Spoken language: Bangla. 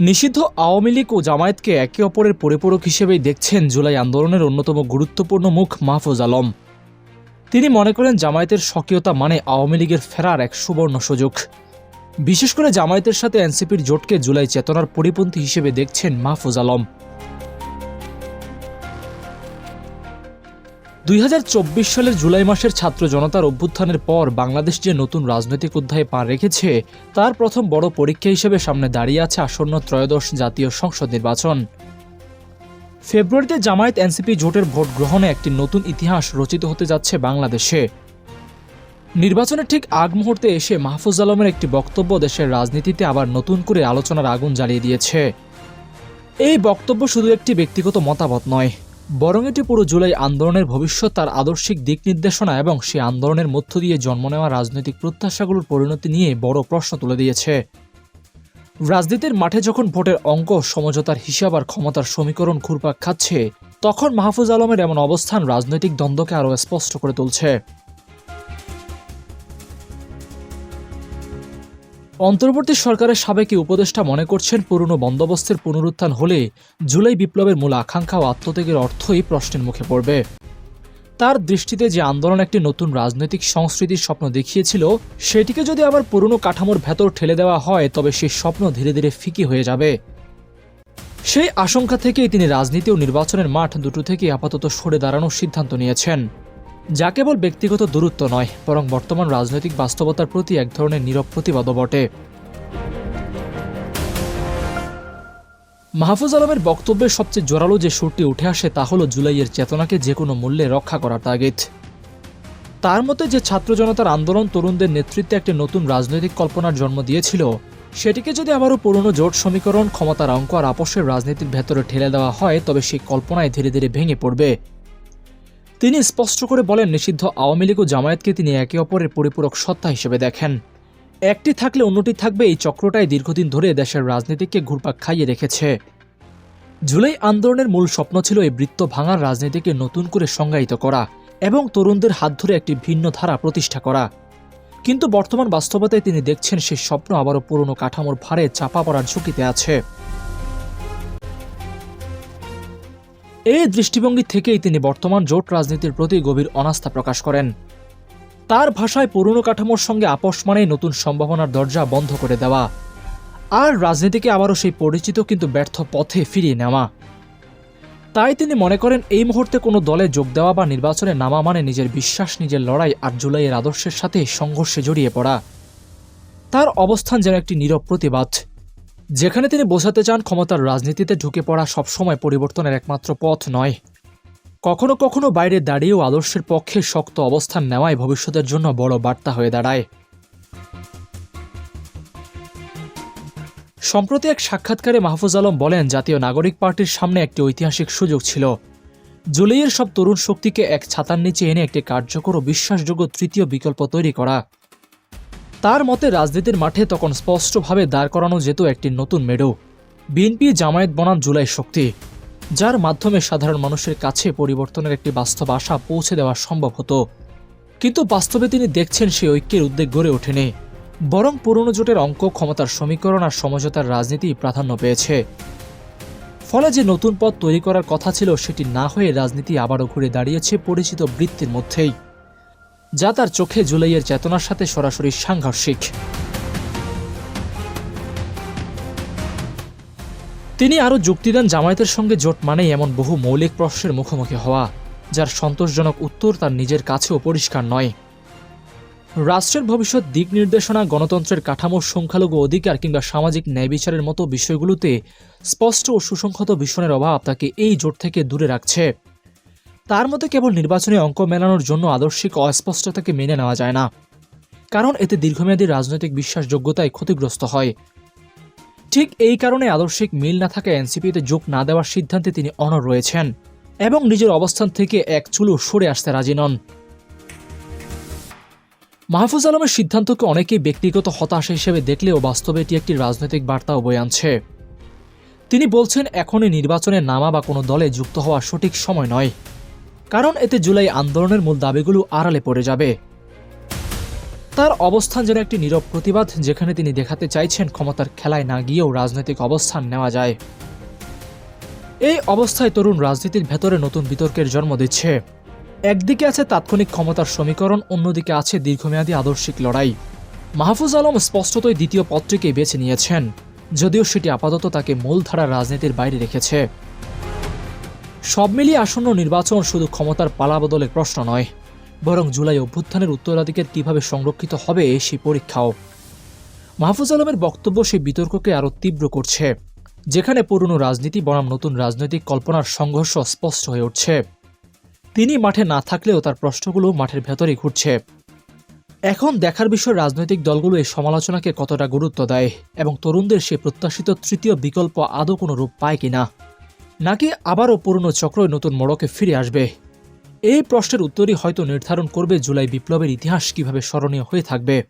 নিষিদ্ধ আওয়ামী লীগ ও জামায়াতকে একে অপরের পরিপূরক হিসেবেই দেখছেন জুলাই আন্দোলনের অন্যতম গুরুত্বপূর্ণ মুখ মাহফুজ আলম। তিনি মনে করেন জামায়াতের সক্রিয়তা মানে আওয়ামী লীগের ফেরার এক সুবর্ণ সুযোগ। বিশেষ করে জামায়াতের সাথে এনসিপির জোটকে জুলাই চেতনার পরিপন্থী হিসেবে দেখছেন মাহফুজ আলম। দুই হাজার চব্বিশ সালের জুলাই মাসের ছাত্র জনতার অভ্যুত্থানের পর বাংলাদেশ যে নতুন রাজনৈতিক অধ্যায়ে পা রেখেছে, তার প্রথম বড় পরীক্ষা হিসেবে সামনে দাঁড়িয়ে আছে আসন্ন ত্রয়োদশ জাতীয় সংসদ নির্বাচন। ফেব্রুয়ারিতে জামায়াত এনসিপি জোটের ভোট গ্রহণে একটি নতুন ইতিহাস রচিত হতে যাচ্ছে বাংলাদেশে। নির্বাচনের ঠিক আগ মুহূর্তে এসে মাহফুজ আলমের একটি বক্তব্য দেশের রাজনীতিতে আবার নতুন করে আলোচনার আগুন জ্বালিয়ে দিয়েছে। এই বক্তব্য শুধু একটি ব্যক্তিগত মতামত নয় বরং এটি পুরো জুলাই আন্দোলনের ভবিষ্যৎ, তার আদর্শিক দিক নির্দেশনা এবং সে আন্দোলনের মধ্য দিয়ে জন্ম নেওয়া রাজনৈতিক প্রত্যাশাগুলোর পরিণতি নিয়ে বড় প্রশ্ন তুলে দিয়েছে। রাজনীতির মাঠে যখন ভোটের অঙ্ক, সমঝোতার হিসাব আর ক্ষমতার সমীকরণ ঘুরপাক খাচ্ছে, তখন মাহফুজ আলমের এমন অবস্থান রাজনৈতিক দ্বন্দ্বকে আরও স্পষ্ট করে তুলছে। অন্তর্বর্তী সরকারের সাবেক উপদেষ্টা মনে করছেন পুরনো বন্দোবস্তের পুনরুত্থান হলে জুলাই বিপ্লবের মূল আকাঙ্ক্ষা ও আত্মত্যাগের অর্থই প্রশ্নের মুখে পড়বে। তার দৃষ্টিতে যে আন্দোলন একটি নতুন রাজনৈতিক সংস্কৃতির স্বপ্ন দেখিয়েছিল, সেটিকে যদি আবার পুরনো কাঠামোর ভেতর ঠেলে দেওয়া হয়, তবে সেই স্বপ্ন ধীরে ধীরে ফিকি হয়ে যাবে। সেই আশঙ্কা থেকেই তিনি রাজনীতি ও নির্বাচনের মাঠ দুটো থেকে আপাতত সরে দাঁড়ানোর সিদ্ধান্ত নিয়েছেন। যা কেবল ব্যক্তিগত দূরত্ব নয়, বরং বর্তমান রাজনৈতিক বাস্তবতার প্রতি এক ধরনের নীরব প্রতিবাদও বটে। মাহফুজ আলমের বক্তব্যের সবচেয়ে জোরালো যে সুরটি উঠে আসে তা হল জুলাইয়ের চেতনাকে যে কোনো মূল্যে রক্ষা করার তাগিদ। তার মতে যে ছাত্র জনতার আন্দোলন তরুণদের নেতৃত্বে একটি নতুন রাজনৈতিক কল্পনার জন্ম দিয়েছিল, সেটিকে যদি আবারও পুরনো জোট সমীকরণ, ক্ষমতার অঙ্ক আর আপসের রাজনীতির ভেতরে ঠেলে দেওয়া হয়, তবে সেই কল্পনায় ধীরে ধীরে ভেঙে পড়বে। তিনি স্পষ্ট করে বলেন, নিষিদ্ধ আওয়ামী লীগ ও জামায়াতকে তিনি একে অপরের পরিপূরক সত্তা হিসেবে দেখেন। একটি থাকলে অন্যটি থাকবে, এই চক্রটাই দীর্ঘদিন ধরে দেশের রাজনীতিকে ঘুরপাক খাইয়ে রেখেছে। জুলাই আন্দোলনের মূল স্বপ্ন ছিল এই বৃত্ত ভাঙার রাজনীতিকে নতুন করে সংজ্ঞায়িত করা এবং তরুণদের হাত ধরে একটি ভিন্ন ধারা প্রতিষ্ঠা করা। কিন্তু বর্তমান বাস্তবতায় তিনি দেখছেন, সেই স্বপ্ন আবারও পুরনো কাঠামোর ভারে চাপা পড়ার ঝুঁকিতে আছে। এই দৃষ্টিভঙ্গি থেকেই তিনি বর্তমান জোট রাজনীতির প্রতি গভীর অনাস্থা প্রকাশ করেন। তার ভাষায় পুরনো কাঠামোর সঙ্গে আপোষ মানেই নতুন সম্ভাবনার দরজা বন্ধ করে দেওয়া। আর রাজনীতিকে আবারও সেই পরিচিত কিন্তু ব্যর্থ পথে ফিরিয়ে নেওয়া। তাই তিনি মনে করেন এই মুহূর্তে কোনো দলে যোগ দেওয়া বা নির্বাচনে নামা মানে নিজের বিশ্বাস, নিজের লড়াই আর জুলাইয়ের আদর্শের সাথে সংঘর্ষে জড়িয়ে পড়া। তার অবস্থান যেন একটি নীরব প্রতিবাদ। যেখানে তিনি বোঝাতে চান, ক্ষমতার রাজনীতিতে ঢুকে পড়া সবসময় পরিবর্তনের একমাত্র পথ নয়। কখনো কখনো বাইরে দাঁড়িয়েও আদর্শের পক্ষে শক্ত অবস্থান নেওয়াই ভবিষ্যতের জন্য বড় বার্তা হয়ে দাঁড়ায়। সম্প্রতি এক সাক্ষাৎকারে মাহফুজ আলম বলেন, জাতীয় নাগরিক পার্টির সামনে একটি ঐতিহাসিক সুযোগ ছিল। জুলাইয়ের সব তরুণ শক্তিকে এক ছাতার নিচে এনে একটি কার্যকর ও বিশ্বাসযোগ্য তৃতীয় বিকল্প তৈরি করা। তার মতে রাজনীতির মাঠে তখন স্পষ্টভাবে দাঁড় করানো যেত একটি নতুন মেডো। বিএনপি জামায়াত বনাম জুলাই শক্তি, যার মাধ্যমে সাধারণ মানুষের কাছে পরিবর্তনের একটি বাস্তব আশা পৌঁছে দেওয়া সম্ভব হতো। কিন্তু বাস্তবে তিনি দেখছেন সেই ঐক্যের উদ্বেগ গড়ে ওঠেনি। বরং পুরনো জোটের অঙ্ক, ক্ষমতার সমীকরণ আর সমঝোতার রাজনীতি প্রাধান্য পেয়েছে। ফলে যে নতুন পথ তৈরি করার কথা ছিল, সেটি না হয়ে রাজনীতি আবারও ঘুরে দাঁড়িয়েছে পরিচিত বৃত্তির মধ্যেই। যা তার চোখে জুলাইয়ের চেতনার সাথে সরাসরি সাংঘর্ষিক। তিনি আরও যুক্তি দেন, জামায়াতের সঙ্গে জোট মানেই এমন বহু মৌলিক প্রশ্নের মুখোমুখি হওয়া, যার সন্তোষজনক উত্তর তার নিজের কাছেও পরিষ্কার নয়। রাষ্ট্রের ভবিষ্যৎ দিক নির্দেশনা, গণতন্ত্রের কাঠামোর সংখ্যালঘু অধিকার কিংবা সামাজিক ন্যায় বিচারের মতো বিষয়গুলোতে স্পষ্ট ও সুসংহত ভীষণের অভাব তাকে এই জোট থেকে দূরে রাখছে। তার মতে কেবল নির্বাচনে অঙ্ক মেলানোর জন্য আদর্শিক অস্পষ্টতাকে মেনে নেওয়া যায় না। কারণ এতে দীর্ঘমেয়াদী রাজনৈতিক বিশ্বাসযোগ্যতায় ক্ষতিগ্রস্ত হয়। ঠিক এই কারণে আদর্শিক মিল না থাকা এনসিপিতে যোগ না দেওয়ার সিদ্ধান্তে তিনি অনর রয়েছেন এবং নিজের অবস্থান থেকে এক চুলো সরে আসতে রাজি নন। মাহফুজ আলমের সিদ্ধান্তকে অনেকেই ব্যক্তিগত হতাশা হিসেবে দেখলেও বাস্তবে এটি একটি রাজনৈতিক বার্তাও বয়ে আনছে। তিনি বলছেন, এখনই নির্বাচনে নামা বা কোনো দলে যুক্ত হওয়া সঠিক সময় নয়। কারণ এতে জুলাই আন্দোলনের মূল দাবিগুলো আড়ালে পড়ে যাবে। তার অবস্থান যেন একটি নীরব প্রতিবাদ, যেখানে তিনি দেখাতে চাইছেন ক্ষমতার খেলায় না গিয়েও রাজনৈতিক অবস্থান নেওয়া যায়। এই অবস্থায় তরুণ রাজনীতির ভেতরে নতুন বিতর্কের জন্ম দিচ্ছে। একদিকে আছে তাৎক্ষণিক ক্ষমতার সমীকরণ, অন্যদিকে আছে দীর্ঘমেয়াদী আদর্শিক লড়াই। মাহফুজ আলম স্পষ্টতই দ্বিতীয় পত্রিকেই বেছে নিয়েছেন, যদিও সেটি আপাতত তাকে মূলধারা রাজনীতির বাইরে রেখেছে। সব মিলিয়ে আসন্ন নির্বাচন শুধু ক্ষমতার পালাবদলের প্রশ্ন নয়, বরং জুলাই অভ্যুত্থানের উত্তরাধিকার কীভাবে সংরক্ষিত হবে সেই পরীক্ষাও। মাহফুজ আলমের বক্তব্য সেই বিতর্ককে আরও তীব্র করছে, যেখানে পুরনো রাজনীতি বনাম নতুন রাজনৈতিক কল্পনার সংঘর্ষ স্পষ্ট হয়ে উঠছে। তিনি মাঠে না থাকলেও তার প্রশ্নগুলো মাঠের ভেতরেই ঘুরছে। এখন দেখার বিষয় রাজনৈতিক দলগুলো এই সমালোচনাকে কতটা গুরুত্ব দেয় এবং তরুণদের সে প্রত্যাশিত তৃতীয় বিকল্প আদৌ কোনো রূপ পায় কিনা। নাকি আবারও পুরনো চক্রই নতুন মোড়কে ফিরে আসবে? এই প্রশ্নের উত্তরই হয়তো নির্ধারণ করবে জুলাই বিপ্লবের ইতিহাস কীভাবে স্মরণীয় হয়ে থাকবে।